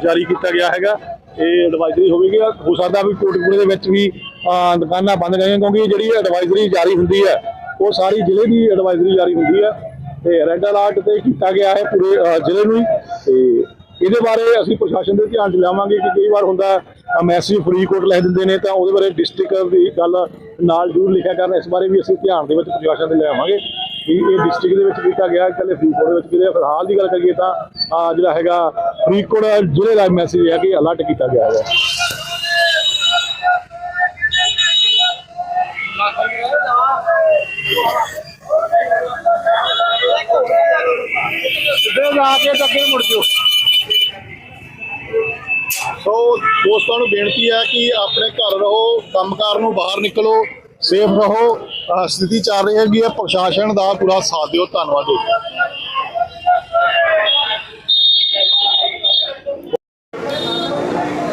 B: ਜਾਰੀ ਕੀਤਾ ਗਿਆ ਹੈਗਾ। ਇਹ ਐਡਵਾਈਜ਼ਰੀ ਹੋਵੇਗੀ। ਹੋ ਸਕਦਾ ਵੀ ਕੋਟਕਪੂਰੇ ਦੇ ਵਿੱਚ ਵੀ ਦੁਕਾਨਾਂ ਬੰਦ ਗਈਆਂ ਕਿਉਂਕਿ ਜਿਹੜੀ ਐਡਵਾਈਜ਼ਰੀ ਜਾਰੀ ਹੁੰਦੀ ਹੈ, ਉਹ ਸਾਰੀ ਜ਼ਿਲ੍ਹੇ ਦੀ ਐਡਵਾਈਜ਼ਰੀ ਜਾਰੀ ਹੁੰਦੀ ਹੈ। ਤੇ ਰੈੱਡ ਅਲਰਟ ਤੇ ਕੀਤਾ ਗਿਆ ਹੈ ਪੂਰੇ ਜ਼ਿਲ੍ਹੇ ਨੂੰ ਹੀ। ਤੇ ਇਹਦੇ ਬਾਰੇ ਅਸੀਂ ਪ੍ਰਸ਼ਾਸਨ ਦੇ ਧਿਆਨ 'ਚ ਲਿਆਵਾਂਗੇ ਕਿ ਕਈ ਵਾਰ ਹੁੰਦਾ ਮੈਸੇਜ ਫਰੀਦਕੋਟ ਲਿਖ ਦਿੰਦੇ ਨੇ ਤਾਂ ਉਹਦੇ ਬਾਰੇ ਡਿਸਟ੍ਰਿਕਟ ਦੀ ਗੱਲ ਨਾਲ ਜ਼ਰੂਰ ਲਿਖਿਆ ਕਰਨ। ਇਸ ਬਾਰੇ ਵੀ ਅਸੀਂ ਧਿਆਨ ਦੇ ਵਿੱਚ ਪ੍ਰਸ਼ਾਸਨ ਦੇ ਲਿਆਵਾਂਗੇ। ਕਿ ਇਹ ਡਿਸਟ੍ਰਿਕਟ ਦੇ ਵਿੱਚ ਕੀਤਾ ਗਿਆ ਇਕੱਲੇ ਫਰੀਦਕੋਟ ਦੇ ਵਿੱਚ ਕਿਤੇ ਫਿਲਹਾਲ ਦੀ ਗੱਲ ਕਰੀਏ ਤਾਂ ਜਿਹੜਾ ਹੈਗਾ ਫਰੀਦਕੋਟ ਜ਼ਿਲ੍ਹੇ ਦਾ ਮੈਸੇਜ ਹੈ ਕਿ ਅਲਰਟ ਕੀਤਾ ਗਿਆ ਹੈ।
D: ਸਿੱਧੇ ਜਾ ਕੇ ਤਾਂ ਅੱਗੇ ਮੁੜ ਜਾਓ।
B: ਸੋ ਦੋਸਤਾਂ ਨੂੰ ਬੇਨਤੀ ਹੈ ਕਿ ਆਪਣੇ ਘਰ ਰਹੋ ਕੰਮਕਾਰ ਨੂੰ ਬਾਹਰ ਨਿਕਲੋ। ਸੇਫ ਰਹੋ। ਸਥਿਤੀ ਚੱਲ ਰਹੀ ਹੈਗੀ ਹੈ। ਪ੍ਰਸ਼ਾਸਨ ਦਾ ਪੂਰਾ ਸਾਥ ਦਿਓ। ਧੰਨਵਾਦ ਜੀ।